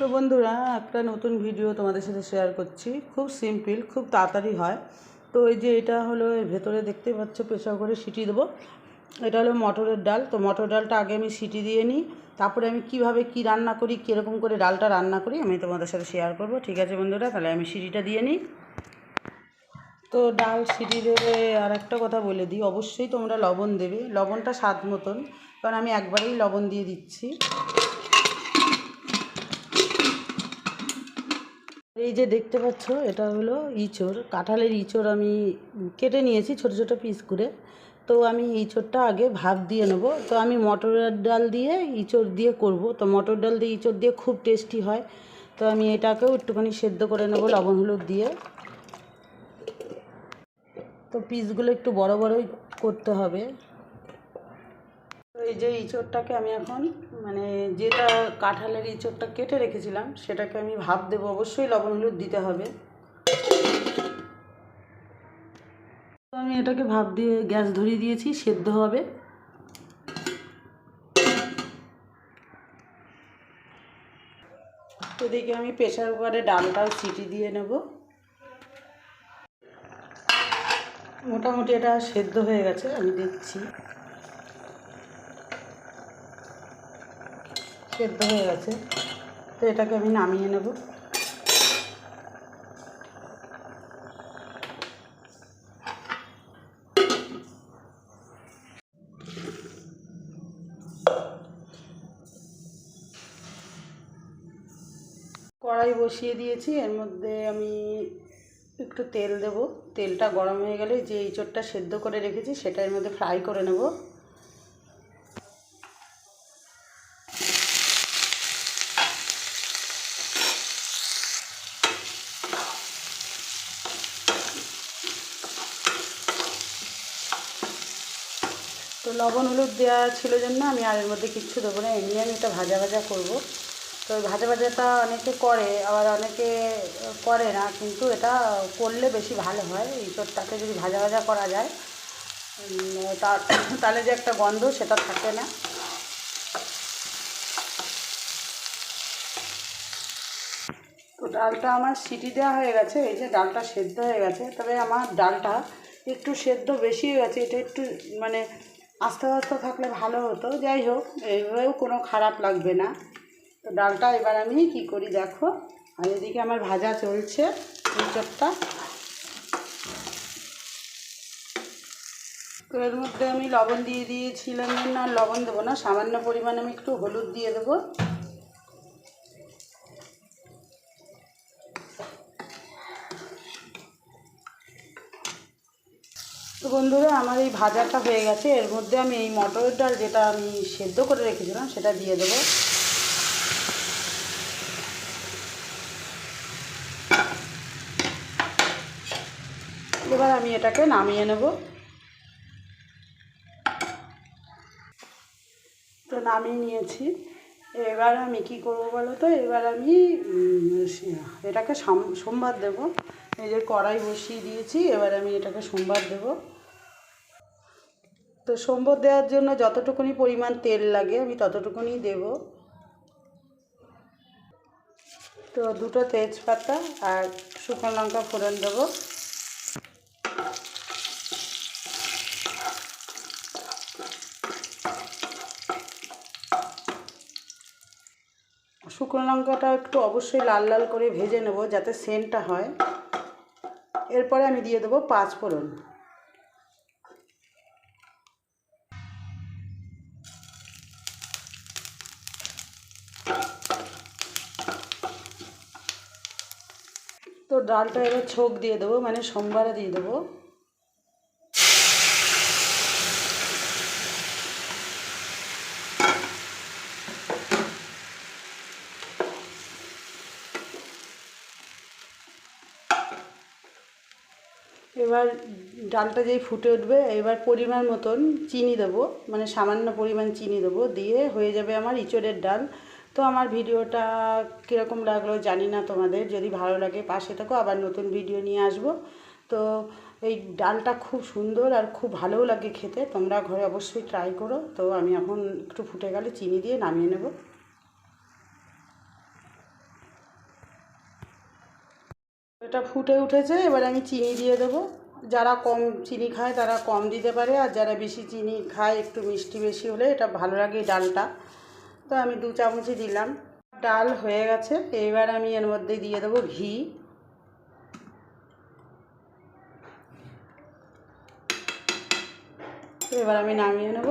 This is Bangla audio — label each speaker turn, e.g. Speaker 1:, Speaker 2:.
Speaker 1: তো বন্ধুরা, একটা নতুন ভিডিও তোমাদের সাথে শেয়ার করছি। খুব সিম্পল খুব তাড়াতাড়ি হয়। তো এই যে এটা হলো ভেতরে দেখতে পাচ্ছ প্রেশার করে সিটি দেবো। এটা হলো মটরের ডাল। তো মটর ডালটা আগে আমি সিটি দিয়ে নিই। তারপরে আমি কীভাবে কি রান্না করি, কীরকম করে ডালটা রান্না করি, আমি তোমাদের সাথে শেয়ার করব। ঠিক আছে বন্ধুরা, তাহলে আমি সিটিটা দিয়ে নিই। তো ডাল সিটি দেবে, আর একটা কথা বলে দিই, অবশ্যই তোমরা লবণ দেবে। লবণটা স্বাদ মতন, কারণ আমি একবারেই লবণ দিয়ে দিচ্ছি। এই যে দেখতে পাচ্ছ, এটা হলো ইঁচড়। কাঁঠালের ইঁচড় আমি কেটে নিয়েছি ছোট ছোট পিস করে। তো আমি ইঁচড়টা আগে ভাপ দিয়ে নেব। তো আমি মটরের ডাল দিয়ে ইঁচড় দিয়ে করব। তো মটর ডাল দিয়ে ইঁচড় দিয়ে খুব টেস্টি হয়। তো আমি এটাকেও একটুখানি সেদ্ধ করে নেব লবণ হলুদ দিয়ে। তো পিসগুলো একটু বড় বড়ই করতে হবে। তো এই যে ইঁচড়টাকে আমি এখন মানে যেটা কাঁঠালের ইঁচড়টা কেটে রেখেছিলাম, সেটাকে আমি ভাপ দেবো, অবশ্যই লবণ হলুদ দিতে হবে। তো আমি এটাকে ভাপ দিয়ে গ্যাস ধরিয়ে দিয়েছি, সেদ্ধ হবে। এদিকে আমি প্রেশার কুকারে ডালটাও সিটি দিয়ে নেব। মোটামুটি এটা সেদ্ধ হয়ে গেছে, আমি দেখছি। সেদ্ধ হয়ে গেছে। তো এটাকে আমি নামিয়ে নেব। কড়াই বসিয়ে দিয়েছি। এর মধ্যে আমি একটু তেল দেব। তেলটা গরম হয়ে গেলে যে ইঁচড়টা সেদ্ধ করে রেখেছি, সেটা এর মধ্যে ফ্রাই করে নেব। তো লবণ, হলুদ দেওয়া ছিল জন্য আমি আর এর মধ্যে কিচ্ছু দেবো না, এমনি আমি এটা ভাজা ভাজা করব। তো ভাজা ভাজাটা অনেকে করে, আবার অনেকে করে না, কিন্তু এটা করলে বেশি ভালো হয়। ইঁচড়টাকে যদি ভাজা ভাজা করা যায় তার তাহলে যে একটা গন্ধ সেটা থাকে না। তো ডালটা আমার সিটি দেওয়া হয়ে গেছে, এই যে ডালটা সেদ্ধ হয়ে গেছে, তবে আমার ডালটা একটু সেদ্ধ বেশি হয়ে গেছে, এটা একটু মানে আস্তে আস্তে থাকলে ভালো হতো, যাই হোক, এইভাবেও কোনো খারাপ লাগবে না। তো ডালটা এবার আমি কি করি দেখো, আর এদিকে আমার ভাজা চলছে চপটা। তো এর মধ্যে আমি লবণ দিয়ে দিয়েছিলাম, না, লবণ দেবো না, সামান্য পরিমাণ আমি একটু হলুদ দিয়ে দেবো। তো বন্ধুরা, আমার এই ভাজাটা হয়ে গেছে। এর মধ্যে আমি এই মটরের ডাল যেটা আমি সেদ্ধ করে রেখেছিলাম, সেটা দিয়ে দেবো। এবার আমি এটাকে নামিয়ে নেব। তো নামিয়ে নিয়েছি। এবার আমি কি করব বলো তো? এবার আমি এটাকে সাম- সোমবার দেব। এই যে কড়াই বসিয়ে দিয়েছি, এবার আমি এটাকে সোমবার দেব। তো সোমবার দেওয়ার জন্য যতটুকুনি পরিমাণ তেল লাগে, আমি ততটুকুনি দেব। তো দুটো তেজপাতা আর শুকনো লঙ্কা ফোড়ন দেবো। শুকনো লঙ্কাটা একটু অবশ্যই লাল লাল করে ভেজে নেব, যাতে সেন্টটা হয়। এরপরে আমি দিয়ে দেবো পাঁচ ফোড়ন। তো ডালটা এবার ছোক দিয়ে দেবো মানে সোমবারে দিয়ে দেবো। এবার ডালটা যেই ফুটে উঠবে, এবার পরিমাণ মতন চিনি দেবো মানে সামান্য পরিমাণ চিনি দেবো, দিয়ে হয়ে যাবে আমার ইঁচড়ের ডাল। তো আমার ভিডিওটা কীরকম লাগল জানি না তোমাদের, যদি ভালো লাগে পাশে থাকো, আবার নতুন ভিডিও নিয়ে আসব। তো এই ডালটা খুব সুন্দর আর খুব ভালোও লাগে খেতে, তোমরা ঘরে অবশ্যই ট্রাই করো। তো আমি এখন একটু ফুটে গেলে চিনি দিয়ে নামিয়ে নেব। এটা ফুটে উঠেছে, এবার আমি চিনি দিয়ে দেবো। যারা কম চিনি খায় তারা কম দিতে পারে, আর যারা বেশি চিনি খায় একটু মিষ্টি বেশি হলে, এটা ভালো লাগে ডালটা। তো আমি দু চামচই দিলাম। ডাল হয়ে গেছে, এবার আমি এর মধ্যে দিয়ে দেবো ঘি। এবার আমি নামিয়ে নেব।